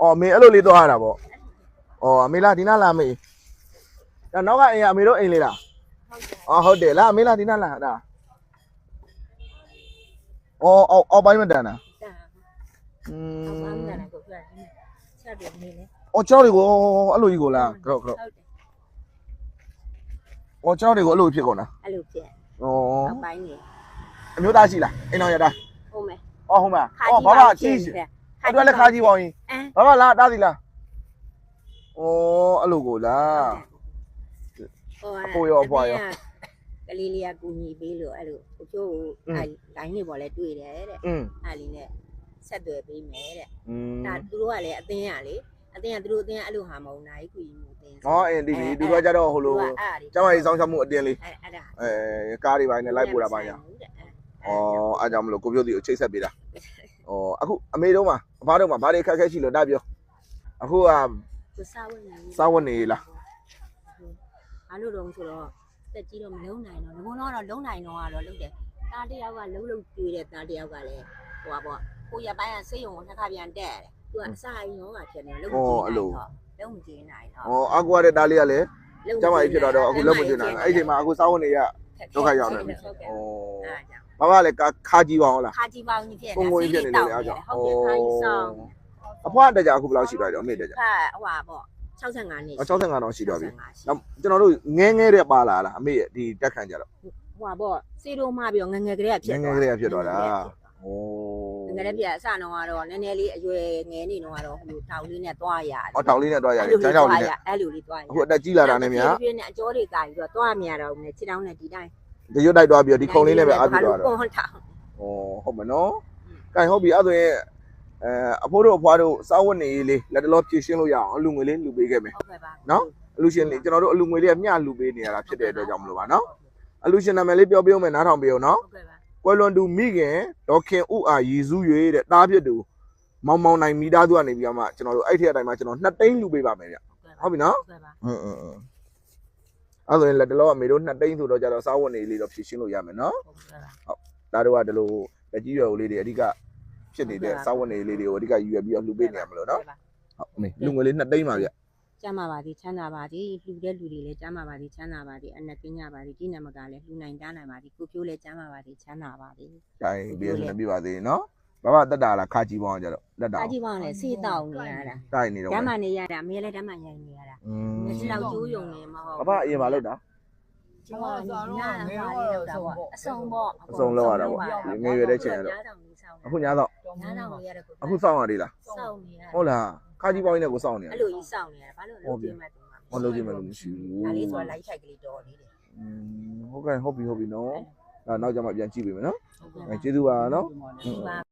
အော်အမေအဲ့လိုလေးသွားရတာပေါ့အော်အမေလားဒီနားလာမေဒါနောက်ကအိမ်ကအမေတို့အိမ်လေးလားအော်ဟုတ်တယ်လားအမေလားဒီနားလာဒါအော်အော်အော်ပိုင်းမတန်တာတာอืအောက်ပါမมလာကိုပြချက်တယ်နေလေအော်ကျောင်းတွေကိုအဲ့လိုကြီးကိုလားကြောက်ကြောက်ဟုတ်တယ်အော်ကျောင်းတွေကိုအဲ့လိုဖြစ်ကုန်တာအဲ့လိုဖြစ်ဩအောက်ပိုင်းနေအမျိုးသားရှိလားအိမ်တော်ရတာဟုတ်မယ်အော်ဟုတ်မှာခါအော်ကြီးဘာပါဘာကြီးရှိအဲ့တော့လည်းခါကြီးပေါင်းရင် ဘာမလားတားစီလားဩအဲ့လိုကိုလားအဖိုးရောအဖွာရောကလေးလေးကကူညီပေးလို့အဲ့လိုကိုကျိုးကိုအဲ့လိုင်းလေးပေါ်လဲတွေ့တယ်တဲ့အဲ့လေးနဲ့ဆက်သွယ်ပေးမယ်တဲ့ဒါသူတို့ကလည်းအသင်းရလေအတင်းကသူတို့အတင်းကအဲ့လိုဟာမဟုတ်နိုင်ကူရင်မတင်းဟောအင်းဒီဒီသူတို့ကကြတော့ဟိုလိုကျောင်းရည်စောင်းချမှုအတင်းလေးအဲအဲကားတွေပိုင်းနဲ့လိုက်ပို့တာပိုင်းညာဩအဲကြောင့်မလို့ကိုပြုတ်တီကိုချိတ်ဆက်ပေးတာဩအခုအမေတုံးမှာ အဖားတို့မှာဘာတွေခက်ခဲရှိလို့တားပြောအခုကသူစားဝင်နေစားဝတ်နေလားအားလို့တော့ဆိုတော့တက်ကြီးတော့မလုံးနိုင်တော့ငုံတော့တော့လုံးနိုင်တော့ကတော့လုံးတယ်တားတယောက်ကလုံးလုံးကျွေးတဲ့တားတယောက်ကလည်းဟိုပါပေါ့ကိုရပိုင်းကစိတ်ရုံကိုနှစ်ခါပြန်တက်တယ်သူကအစာရင်ရောကဖြစ်နေလုံးမကြည့်နိုင်တော့လုံးမကြည့်နိုင်တော့ဩအကူရတဲ့တားလေးကလည်းကျမကြီးဖြစ်တော့တော့အခုလုံးမကျင်နိုင်အဲ့ဒီချိန်မှာအခုစားဝတ်နေရဒုက္ခရောက်နေပြီဩအဲ့ဒါကြောင့် ဘာမှလည်းခါကြီးပါအောင်လားခါကြီးပေါင်းကြီးဖြစ်ပုံပုံကြီးဖြစ်နေလေအားကြောင့်ဟုတ်တယ်ခါကြီးဆောင်အဖွားတကြအခုဘယ်လောက်ရှိသွားတယ်အမေတကြခါဟိုပါပေါ့65နှစ်65တော့ရှိသွားပြီနောက်ကျွန်တော်တို့ငဲငဲတဲ့ပါလာလားအမေရဲ့ဒီတက်ခံကြတော့ဟိုပါပေါ့စေတိုးမှပြီးတော့ငငယ်ကလေးကဖြစ်ငယ်ငယ်ကလေးကဖြစ်သွားတာဩငယ်လေးပြအစတော့ကတော့နည်းနည်းလေးအရွယ်ငယ်နေတော့ကတော့ဟိုတောင်လေးနဲ့သွားရတယ်အော်တောင်လေးနဲ့တွားရတယ်ကျန်းကြောင်လေးနဲ့အဲ့လိုလေးသွားရအခုအတက်ကြီးလာတာနဲ့များပြင်းနဲ့အကျော်တွေကကြီးတော့သွားမရတော့ဘူးနဲ့ခြေတောင်းနဲ့ဒီတိုင်း တရွတ်တိုက်သွားပြီးတော့ဒီခုံလေးနဲ့ပဲအားပြသွားတော့ဟုတ်တာဩဟုတ်မနော်ကဲဟုတ်ပြီအဲ့ဆိုရင်အဲအဖိုးတို့အဖွားတို့စောက်ဝတ်နေရေးလေးလက်တလောဖြည့်ရှင်းလို့ရအောင်အလူငွေလေးလှူပေးခဲ့မယ်ဟုတ်ကဲ့ပါနော်အလူရှင်လေးကျွန်တော်တို့အလူငွေလေးကမျှလှူပေးနေရတာဖြစ်တဲ့အတွက်ကြောင့်မလို့ပါနော်အလူရှင်နာမည်လေးပြောပြအောင်မယ်နားထောင်ပြအောင်နော်ဟုတ်ကဲ့ပါကွယ်လွန်သူမိခင်ဒေါခင်ဥအာရည်စု၍တဲ့တားဖြစ်သူမောင်မောင်နိုင်မိသားစုကနေပြီးတော့မှကျွန်တော်တို့အဲ့ထက်အတိုင်းမှာကျွန်တော်နှစ်သိန်းလှူပေးပါမယ်ဗျဟုတ်ပြီနော်ဟုတ်ကဲ့ပါအင်းအင်း အဲ့ဆိုရင်လက်တလောအမေတို့နှစ်သိန်းဆိုတော့ကြတော့စားဝတ်နေလေးတော့ဖြည့်ရှင်းလို့ရမယ်နော်ဟုတ်ကဲ့ပါဒါတို့ကဒီလိုလက်ကြီးရွယ်ဦးလေးတွေအဓိကဖြစ်နေတဲ့စားဝတ်နေလေးတွေကိုအဓိကယူရပြီးတော့လှူပေးနေရမလို့နော်ဟုတ်အမေလူငွေလေးနှစ်သိန်းပါဗျကျမ်းပါပါသည်ချမ်းသာပါသည်လှူတဲ့လူတွေလည်းကျမ်းပါပါသည်ချမ်းသာပါသည်အနက်ကင်းကြပါသည်ဒီနမကလည်းလှူနိုင်တားနိုင်ပါသည်ကိုပြိုးလည်းကျမ်းပါပါသည်ချမ်းသာပါသည်။ဒါရင်ပြီးရစနေပြပါသေးနော်။ ဘာမှတက်တာလားခါကြီးပေါင်းကြတော့တက်တာ အားကြီးပေါင်းလည်းစေးတောင်းနေရတာ ။တိုက်နေတော့ ဓမ္မနေရတာအမေလည်းဓမ္မရိုင်နေရတာ อืม ငါစီလောက်ကျိုးယုံနေမဟုတ် အဖအရင်မလုပ်တာ ကျွန်တော်ကနားလာပါလေလောက်တာပေါ့အစုံပေါ့ အစုံလောက်ရတာပေါ့ငယ်ရွယ်တဲ့ချိန်ကတော့ ညတောင်လေးဆောင် အခုညာတော့ ညတောင်လေးရတဲ့ကို အခုစောင့်ရသေးလား စောင့်နေရ ဟုတ်လားခါကြီးပေါင်းနဲ့ကိုစောင့်နေရ အဲ့လိုကြီးစောင့်နေရဘာလို့လုပ်ပြမဲ့တူမှာ ဟောလုပ်ကြည့်မယ်လို့မရှိဘူး ဒါလေးဆိုလိုက်ထိုက်ကလေးတော်လေးတယ် อืมဟုတ်ကဲ့ဟုတ်ပြီဟုတ်ပြီနော်။ဒါနောက်ကြမှာပြန်ကြည့်ပေးမယ်နော် ဟုတ်ကဲ့ ။အဲကျေးဇူးပါနော် ဒီပါ